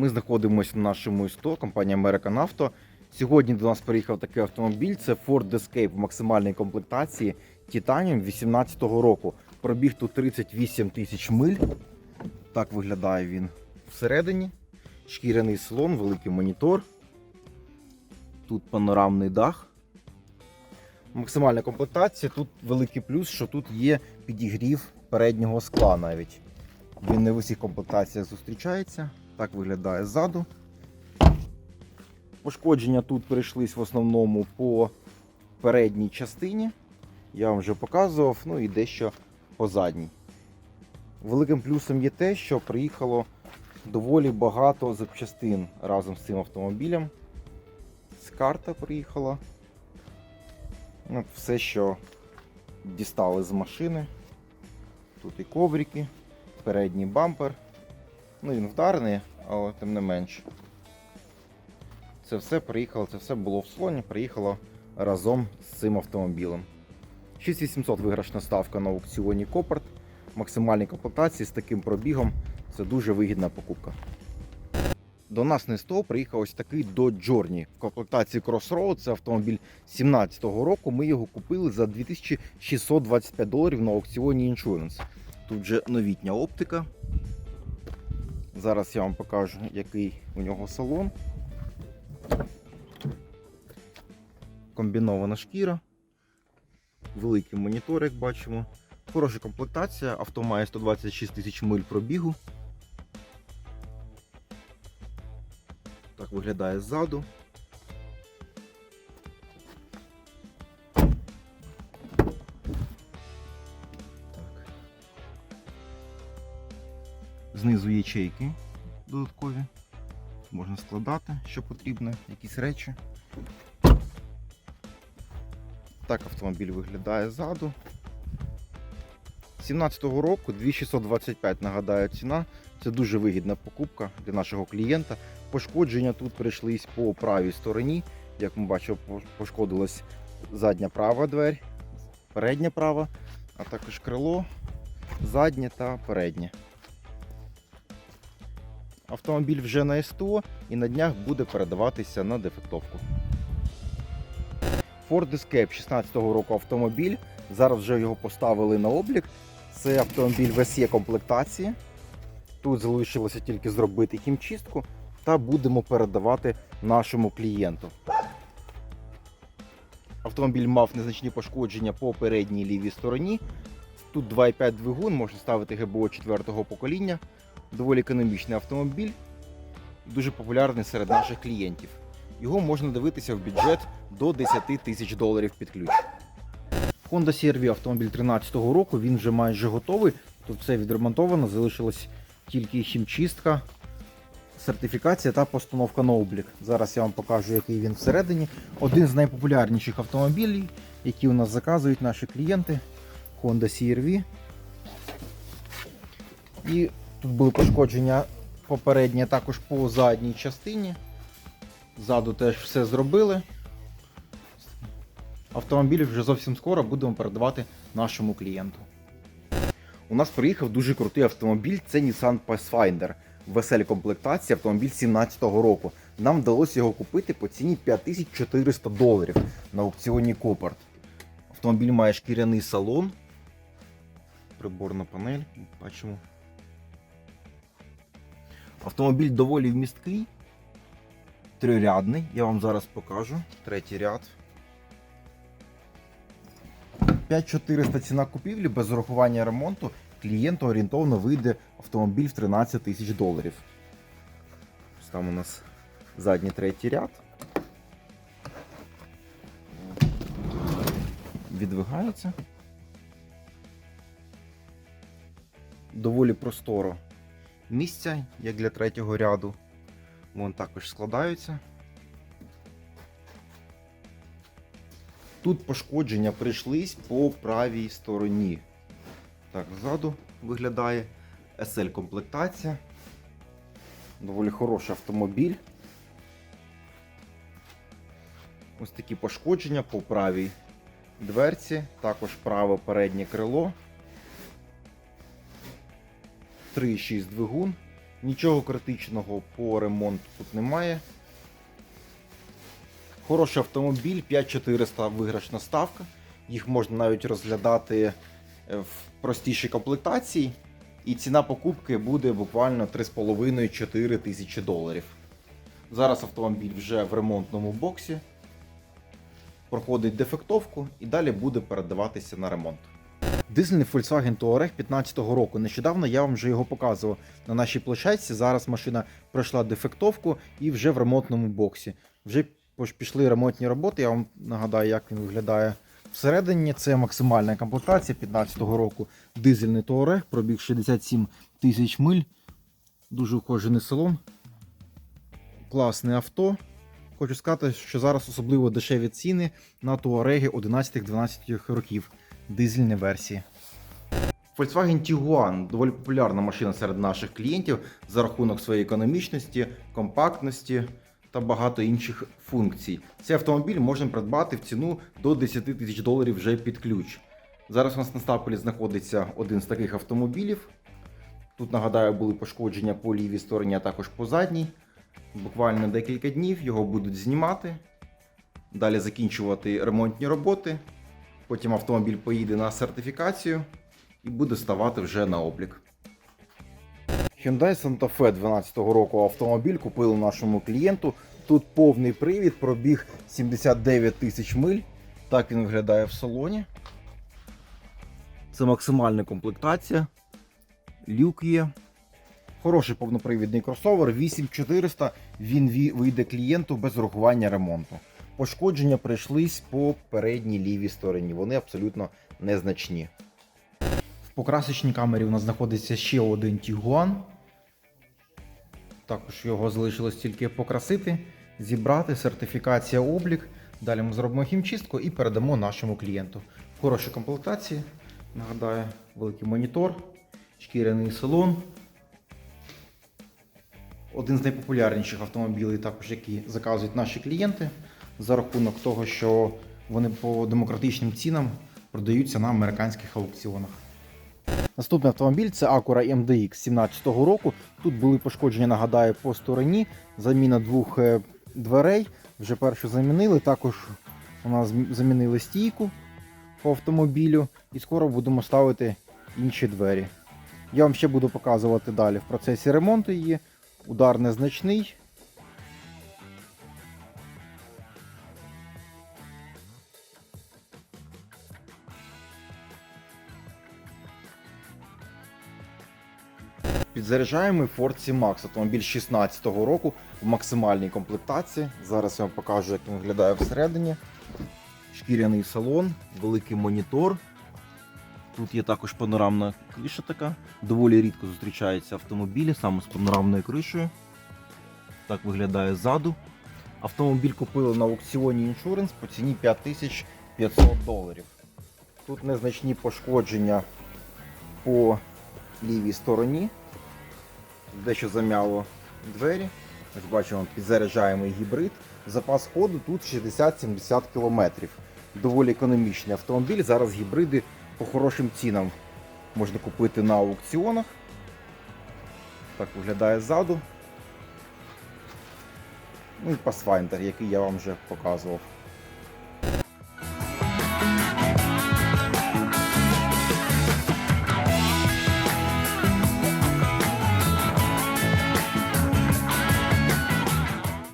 Ми знаходимося на нашому СТО, компанія American Auto. Сьогодні до нас приїхав такий автомобіль. Це Ford Escape в максимальній комплектації Titanium 18-го року. Пробіг тут 38 тисяч миль. Так виглядає він всередині. Шкіряний салон, великий монітор. Тут панорамний дах. Максимальна комплектація. Тут великий плюс, що тут є підігрів переднього скла навіть. Він не в усіх комплектаціях зустрічається. Так виглядає ззаду. Пошкодження тут прийшлись в основному по передній частині. Я вам вже показував, ну і дещо по задній. Великим плюсом є те, що приїхало доволі багато запчастин разом з цим автомобілем. З карта приїхала. От все, що дістали з машини. Тут і коврики, передній бампер. Ну, він вдарений, але тим не менш. Це все приїхало, це все було в слоні, приїхало разом з цим автомобілем. 6800 виграшна ставка на аукціоні Копарт. Максимальній комплектації з таким пробігом. Це дуже вигідна покупка. До нас на СТО приїхав ось такий Dodge Journey. В комплектації Crossroad це автомобіль 17-го року. Ми його купили за 2625 доларів на аукціоні Insurance. Тут же новітня оптика. Зараз я вам покажу, який у нього салон. Комбінована шкіра. Великий монітор, як бачимо. Хороша комплектація. Авто має 126 тисяч миль пробігу. Так виглядає ззаду. Знизу ячейки додаткові. Можна складати, що потрібно, якісь речі. Так автомобіль виглядає ззаду. 17-го року 2625, нагадаю, ціна. Це дуже вигідна покупка для нашого клієнта. Пошкодження тут прийшлись по правій стороні. Як ми бачимо, пошкодилась задня права двері, передня права, а також крило, заднє та переднє. Автомобіль вже на СТО і на днях буде передаватися на дефектовку. Ford Escape 16-го року автомобіль. Зараз вже його поставили на облік. Це автомобіль в SE комплектації. Тут залишилося тільки зробити хімчистку та будемо передавати нашому клієнту. Автомобіль мав незначні пошкодження по передній лівій стороні. Тут 2,5 двигун, можна ставити ГБО 4-го покоління. Доволі економічний автомобіль, дуже популярний серед наших клієнтів. Його можна дивитися в бюджет до 10 тисяч доларів під ключ. Honda CR-V автомобіль 13-го року, він вже майже готовий. Тут все відремонтовано, залишилась тільки хімчистка, сертифікація та постановка на облік. Зараз я вам покажу, який він всередині. Один з найпопулярніших автомобілів, які у нас заказують наші клієнти. Honda CR-V. І тут були пошкодження попереднє також по задній частині. Ззаду теж все зробили. Автомобіль вже зовсім скоро будемо передавати нашому клієнту. У нас приїхав дуже крутий автомобіль, це Nissan Pathfinder. В веселій комплектації автомобіль 17-го року. Нам вдалося його купити по ціні 5400 доларів на аукціоні Копарт. Автомобіль має шкіряний салон. Приборна панель, бачимо. Автомобіль доволі вмісткий, трирядний. Я вам зараз покажу. Третій ряд. 5400 ціна купівлі без урахування ремонту. Клієнту орієнтовно вийде автомобіль в 13 тисяч доларів. Там у нас задній третій ряд. Відвигається. Доволі просторо місця, як для третього ряду. Вон також складаються. Тут пошкодження прийшлись по правій стороні. Так, ззаду виглядає SL комплектація. Доволі хороший автомобіль. Ось такі пошкодження по правій дверці, також праве переднє крило. 3,6 двигун, Нічого критичного по ремонту тут немає. Хороший автомобіль, 5400 виграшна ставка. Їх можна навіть розглядати е, в простішій комплектації. І ціна покупки буде буквально 3,5-4 тисячі доларів. Зараз автомобіль вже в ремонтному боксі. Проходить дефектовку і далі буде передаватися на ремонт. Дизельний Volkswagen Touareg 15-го року. Нещодавно я вам вже його показував на нашій площадці. Зараз машина пройшла дефектовку і вже в ремонтному боксі. Вже пішли ремонтні роботи. Я вам нагадаю, як він виглядає всередині. Це максимальна комплектація 15-го року. Дизельний Touareg, пробіг 67 тисяч миль. Дуже ухожений салон. Класне авто. Хочу сказати, що зараз особливо дешеві ціни на Touareg 11-12 років дизельні версії. Volkswagen Tiguan доволі популярна машина серед наших клієнтів за рахунок своєї економічності, компактності та багато інших функцій. Цей автомобіль можна придбати в ціну до 10 тисяч доларів вже під ключ. Зараз у нас на стапелі знаходиться один з таких автомобілів. Тут, нагадаю, були пошкодження по лівій стороні, а також по задній. Буквально декілька днів його будуть знімати, далі закінчувати ремонтні роботи. Потім автомобіль поїде на сертифікацію і буде ставати вже на облік. Hyundai Santa Fe 12 року автомобіль купили нашому клієнту. Тут повний привід, пробіг 79 тисяч миль. Так він виглядає в салоні. Це максимальна комплектація. Люк є. Хороший повнопривідний кросовер 8400. Він вийде клієнту без урахування ремонту. Пошкодження прийшлись по передній лівій стороні. Вони абсолютно незначні. В покрасочній камері у нас знаходиться ще один Tiguan. Також його залишилось тільки покрасити, зібрати, сертифікація облік. Далі ми зробимо хімчистку і передамо нашому клієнту. В хорошій комплектації. Нагадаю, великий монітор, шкіряний салон. Один з найпопулярніших автомобілів, також які заказують наші клієнти, за рахунок того, що вони по демократичним цінам продаються на американських аукціонах. Наступний автомобіль це Acura MDX 17-го року. Тут були пошкодження, нагадаю, по стороні. Заміна двох е, дверей. Вже першу замінили. Також у нас замінили стійку по автомобілю. І скоро будемо ставити інші двері. Я вам ще буду показувати далі в процесі ремонту її. Удар незначний. Підзаряджаємо Ford C-Max, автомобіль 16-го року в максимальній комплектації. Зараз я вам покажу, як він виглядає всередині. Шкіряний салон, великий монітор. Тут є також панорамна криша така. Доволі рідко зустрічаються автомобілі саме з панорамною кришею. Так виглядає ззаду. Автомобіль купили на аукціоні Insurance по ціні 5500 доларів. Тут незначні пошкодження по лівій стороні. Дещо зам'яло двері. Ось бачимо, підзаряджаємий гібрид. Запас ходу тут 60-70 км. Доволі економічний автомобіль. Зараз гібриди по хорошим цінам можна купити на аукціонах. Так виглядає ззаду. Ну і Pathfinder, який я вам вже показував.